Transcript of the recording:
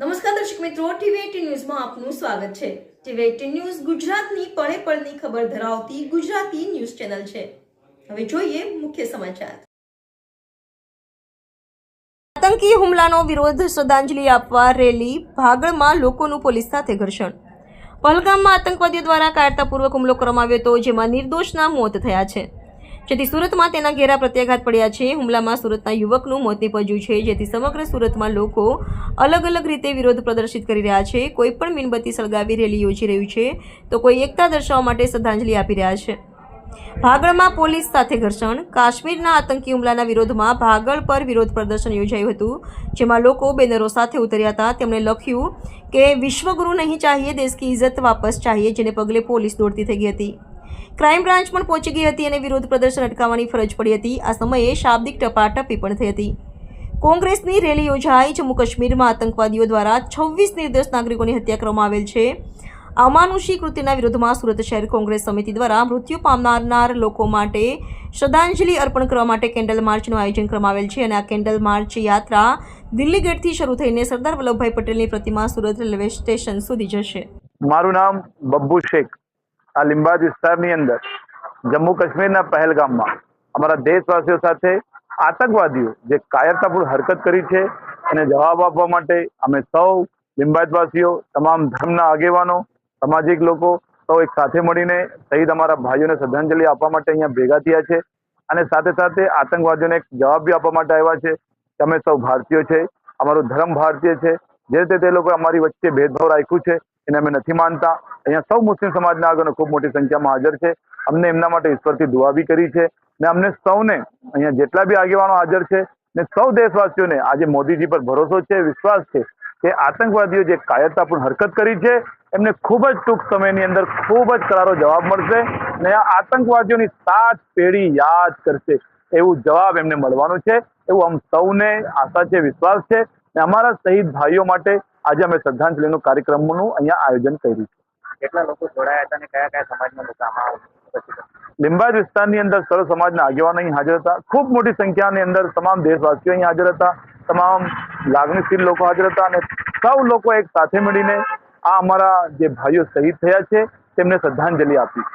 નમસ્કાર દર્શક મિત્રો ટીવી ન્યૂઝમાં આપનું સ્વાગત છે. ટીવી એટીન ન્યૂઝ ગુજરાતની પળે પળની ખબર ધરાવતી ગુજરાતી ન્યૂઝ ચેનલ છે. હવે જોઈએ મુખ્ય સમાચાર. આતંકી હુમલાનો વિરોધ શ્રદ્ધાંજલિ આપવા રેલી ભાગળમાં લોકોનું પોલીસ સાથે ઘર્ષણ. પહલગામમાં આતંકવાદીઓ દ્વારા કાયરતાપૂર્વક હુમલો કરવામાં આવ્યો હતો, જેમાં નિર્દોષના મોત થયા છે. જેથી સુરતમાં તેના ઘેરા પ્રત્યાઘાત પડ્યા છે. હુમલામાં સુરતના યુવકનું મોત નિપજ્યું છે, જેથી સમગ્ર સુરતમાં લોકો અલગ અલગ રીતે વિરોધ પ્રદર્શિત કરી રહ્યા છે. કોઈ પણ મીણબત્તી સળગાવી રેલી યોજી રહ્યું છે, તો કોઈ એકતા દર્શાવવા માટે શ્રદ્ધાંજલિ આપી રહ્યા છે. ભાગળમાં પોલીસ સાથે ઘર્ષણ. કાશ્મીરના આતંકી હુમલાના વિરોધમાં ભાગળ પર વિરોધ પ્રદર્શન યોજાયું હતું, જેમાં લોકો બેનરો સાથે ઉતર્યા હતા. તેમણે લખ્યું કે, વિશ્વગુરુ નહીં ચાહીએ દેશ કી ઇજ્જત વાપસ ચાહીએ, જેને પગલે પોલીસ દોડતી થઈ ગઈ હતી. ક્રાઇમ બ્રાન્ચ પણ પહોંચી ગઈ હતી અને વિરોધ પ્રદર્શન અટકાવવાની ફરજ પડી હતી. આ સમયે શાબ્દિક ટપાટપી પણ થઈ હતી. કોંગ્રેસની રેલી યોજાઈ જમ્મુ કાશ્મીરમાં આતંકવાદીઓ દ્વારા છવ્વીસ નિર્દોષ નાગરિકોની હત્યા કરવામાં આવેલ છે. અમાનુષી કૃત્યના વિરોધમાં સુરત શહેર કોંગ્રેસ સમિતિ દ્વારા મૃત્યુ પામનાર લોકો માટે શ્રદ્ધાંજલિ અર્પણ કરવા માટે કેન્ડલ માર્ચનું આયોજન કરવામાં આવેલ છે અને આ કેન્ડલ માર્ચ યાત્રા દિલ્હી ગેટથી શરૂ થઈને સરદાર વલ્લભભાઈ પટેલની પ્રતિમા સુરત રેલવે સ્ટેશન સુધી જશે. મારું નામ બબ્બુ શેખ. આ લિંબાજ વિસ્તારની અંદર, જમ્મુ કાશ્મીરના પહેલગામમાં, અમારા દેશવાસીઓ સાથે આતંકવાદીઓ જે કાયરતાપૂર્ણ હરકત કરી છે, એને જવાબ આપવા માટે અમે સૌ લિંબાયતવાસીઓ, તમામ ધર્મના આગેવાનો, સામાજિક લોકો સૌ એક સાથે મળીને શહીદ અમારા ભાઈઓને શ્રદ્ધાંજલિ આપવા માટે અહીંયા ભેગા થયા છે અને સાથે સાથે આતંકવાદીઓને એક જવાબ બી આપવા માટે આવ્યા છે કે અમે સૌ ભારતીયો છે, અમારો ધર્મ ભારતીય છે, જે રીતે તે લોકોએ અમારી વચ્ચે ભેદભાવ રાખ્યું છે એને અમે નથી માનતા. અહીંયા સૌ મુસ્લિમ સમાજના આગળ ખૂબ મોટી સંખ્યામાં હાજર છે. અમને એમના માટે ઈશ્વરથી દુઆ બી કરી છે ને અમને સૌને અહીંયા જેટલા બી આગેવાનો હાજર છે ને સૌ દેશવાસીઓને આજે મોદીજી પર ભરોસો છે, વિશ્વાસ છે કે આતંકવાદીઓ જે કાયરતાપૂર્ણ હરકત કરી છે, એમને ખૂબ જ ટૂંક સમયની અંદર ખૂબ જ કરારો જવાબ મળશે ને આ આતંકવાદીઓની સાત પેઢી યાદ કરશે. એવું જવાબ એમને મળવાનું છે. એવું આમ સૌને આશા છે, વિશ્વાસ છે ને અમારા શહીદ ભાઈઓ માટે આજે અમે શ્રદ્ધાંજલિનું કાર્યક્રમનું અહીંયા આયોજન કર્યું છે. કેટલા લોકો જોડાયા હતા અને કયા કયા સમાજના લોકો આમાં ઉપસ્થિત વિસ્તારની અંદર સર્વ સમાજના આગેવાનો અહીં હાજર હતા. ખૂબ મોટી સંખ્યાની અંદર તમામ દેશવાસીઓ અહીં હાજર હતા. તમામ લાગણીશીલ લોકો હાજર હતા અને સૌ લોકો એક સાથે મળીને આ અમારા જે ભાઈઓ શહીદ થયા છે તેમને શ્રદ્ધાંજલિ આપી.